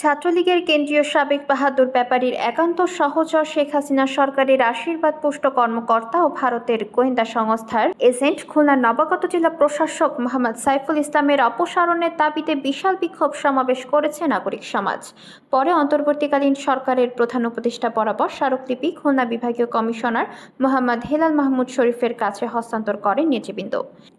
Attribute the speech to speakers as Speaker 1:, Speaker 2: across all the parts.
Speaker 1: ছাত্রলীগের কেন্দ্রীয় সাবেক বাহাদুর ব্যাপারীর একান্ত সহচর শেখ হাসিনা সরকারের আশীর্বাদ পুষ্ট কর্মকর্তা ও ভারতের গোয়েন্দা সংস্থার এজেন্ট, খুলনার নবাগত জেলা প্রশাসক মোহাম্মদ সাইফুল ইসলামের অপসারণের দাবিতে বিশাল বিক্ষোভ সমাবেশ করেছে নাগরিক সমাজ। পরে অন্তর্বর্তীকালীন সরকারের প্রধান উপদেষ্টা বরাবর স্মারকলিপি খুলনা বিভাগীয় কমিশনার মোহাম্মদ হেলাল মাহমুদ শরীফের কাছে হস্তান্তর করেন নেতৃবৃন্দ।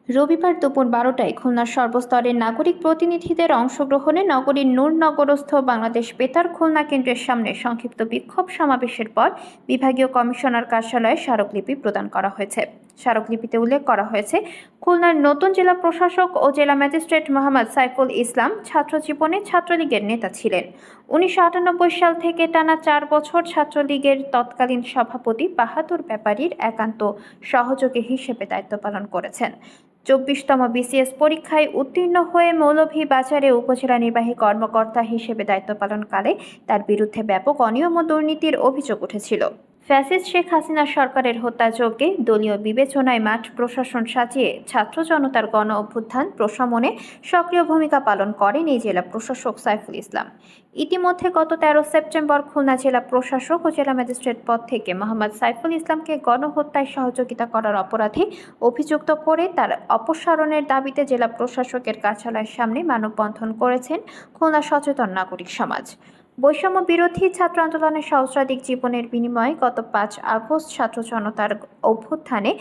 Speaker 1: রবিবার দুপুর বারোটায় খুলনার সর্বস্তরের নাগরিক প্রতিনিধিদের অংশগ্রহণে নগরীর নূরনগরস্থ বাংলাদেশ বেতার খুলনা কেন্দ্রের সামনে সংক্ষিপ্ত বিক্ষোভ সমাবেশের পর বিভাগীয় কমিশনার কার্যালয়ে স্মারকলিপি প্রদান করা হয়েছে। স্মারকলিপিতে উল্লেখ করা হয়েছে, খুলনার নতুন জেলা প্রশাসক ও জেলা ম্যাজিস্ট্রেট মোহাম্মদ সাইফুল ইসলাম ছাত্র জীবনে ছাত্রলীগের নেতা ছিলেন। উনিশশো আটানব্বই সাল থেকে টানা চার বছর ছাত্রলীগের তৎকালীন সভাপতি বাহাদুর ব্যাপারীর একান্ত সহযোগী হিসেবে দায়িত্ব পালন করেছেন। চব্বিশতম বিসিএস পরীক্ষায় উত্তীর্ণ হয়ে মৌলভীবাজারে উপজেলা নির্বাহী কর্মকর্তা হিসেবে দায়িত্ব পালনকালে তার বিরুদ্ধে ব্যাপক অনিয়ম ও দুর্নীতির অভিযোগ উঠেছিল। ফ্যাসিস্ট শেখ হাসিনা সরকারের হত্যাযজ্ঞে দলীয় বিবেচনায় মাঠ প্রশাসন সাজিয়ে ছাত্র জনতার গণ অভ্যুত্থান প্রশমনে সক্রিয় ভূমিকা পালন করেন এই জেলা প্রশাসক সাইফুল ইসলাম। ইতিমধ্যে গত তেরো সেপ্টেম্বর খুলনা জেলা প্রশাসক ও জেলা ম্যাজিস্ট্রেট পদ থেকে মোহাম্মদ সাইফুল ইসলামকে গণহত্যায় সহযোগিতা করার অপরাধে অভিযুক্ত করে তার অপসারণের দাবিতে জেলা প্রশাসকের কার্যালয়ের সামনে মানববন্ধন করেছেন খুলনা সচেতন নাগরিক সমাজ। বৈষম্য বিরোধী ছাত্র আন্দোলনের সহস্রাধিক জীবনের বিনিময়ে গত পাঁচ আগস্ট ছাত্র জনতার অভ্যুত্থানে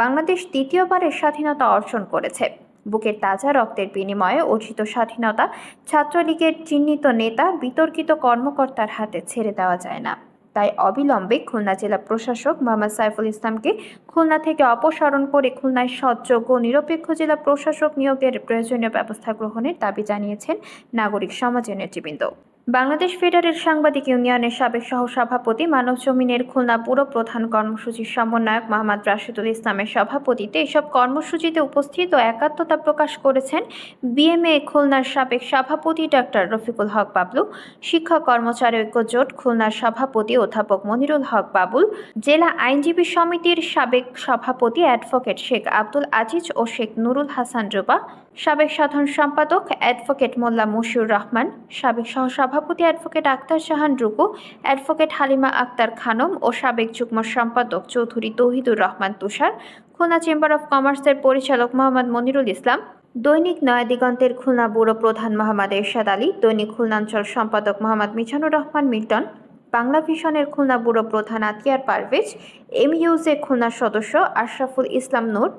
Speaker 1: বাংলাদেশ দ্বিতীয়বারের স্বাধীনতা অর্জন করেছে। বুকের তাজা রক্তের বিনিময়ে অর্জিত স্বাধীনতা ছাত্রলীগের চিহ্নিত নেতা বিতর্কিত কর্মকর্তার হাতে ছেড়ে দেওয়া যায় না। তাই অবিলম্বে খুলনা জেলা প্রশাসক মোহাম্মদ সাইফুল ইসলামকে খুলনা থেকে অপসারণ করে খুলনায় সৎযোগ্য ও নিরপেক্ষ জেলা প্রশাসক নিয়োগের প্রয়োজনীয় ব্যবস্থা গ্রহণের দাবি জানিয়েছেন নাগরিক সমাজের নেতৃবৃন্দ। বাংলাদেশ ফেডারেল সাংবাদিক ইউনিয়নের সাবেক সহসভাপতি মানব জমিনের খুলনা পুরো প্রধান কর্মসূচির সমন্বয়ক মোহাম্মদ রাশিদুল ইসলামের সভাপতিতে এসব কর্মসূচিতে উপস্থিত ও একাত্মতা প্রকাশ করেছেন বিএমএ খুলনার সাবেক সভাপতি ডাক্তার রফিকুল হক বাবলু শিক্ষক কর্মচারী ঐক্য জোট খুলনার সভাপতি অধ্যাপক মনিরুল হক বাবুল, জেলা আইনজীবী সমিতির সাবেক সভাপতি অ্যাডভোকেট শেখ আব্দুল আজিজ ও শেখ নুরুল হাসান রুবা সাবেক সাধারণ সম্পাদক অ্যাডভোকেট মোল্লা মশিউর রহমান, সাবেক সহসভাপতি অ্যাডভোকেট আক্তার জাহান রুকু, অ্যাডভোকেট হালিমা আক্তার খানম ও সাবেক যুগ্ম সম্পাদক চৌধুরী তৌহিদুর রহমান তুষার, খুলনা চেম্বার অফ কমার্সের পরিচালক মোহাম্মদ মনিরুল ইসলাম, দৈনিক নয়া দিগন্তের খুলনা ব্যুরো প্রধান মোহাম্মদ এরশাদ আলী, দৈনিক খুলনাঞ্চল সম্পাদক মোহাম্মদ মিজানুর রহমান মিল্টন, বাংলা ভিশনের খুলনা ব্যুরো প্রধান আতিয়ার পারভেজ এম ইউজে খুলনা সদস্য আশরাফুল ইসলাম নূর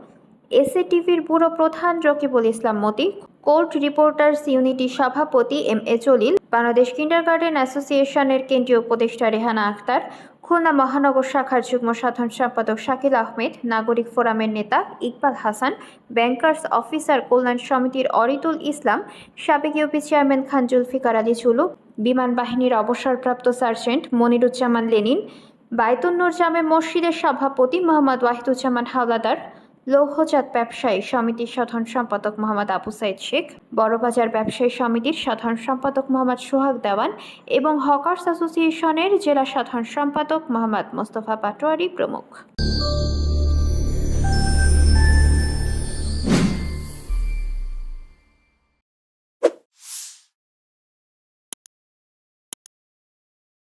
Speaker 1: এসএটিভির ব্যুরো প্রধান Rakibul Islam Moti, court reporters unity সভাপতি M A Jalil, Bangladesh kindergarten অ্যাসোসিয়েশনের কেন্দ্রীয় উপদেষ্টা রেহানা আক্তার খুলনা মহানগর শাখার যুগ্ম সাধারণ সম্পাদক শাকিল আহমেদ, নাগরিক ফোরামের নেতা ইকবাল হাসান, ব্যাংকার্স অফিসার কল্যাণ সমিতির অরিতুল ইসলাম, সাবেক ইউপি চেয়ারম্যান খান জুলফিকার আলী চুলু বিমান বাহিনীর অবসরপ্রাপ্ত সার্জেন্ট মনিরুজ্জামান লেনিন বায়তুন্নুর জামে মসজিদের সভাপতি মোহাম্মদ ওয়াহিদুজ্জামান হাওলাদার লৌহজাত ব্যবসায়ী সমিতির সাধারণ সম্পাদক মোহাম্মদ আবু সাইদ শেখ, বড়বাজার ব্যবসায়ী সমিতির সাধারণ সম্পাদক মোহাম্মদ সোহাগ দেওয়ান এবং হকার্স অ্যাসোসিয়েশনের জেলা সাধারণ সম্পাদক মোহাম্মদ মোস্তফা পাটোয়ারি প্রমুখ।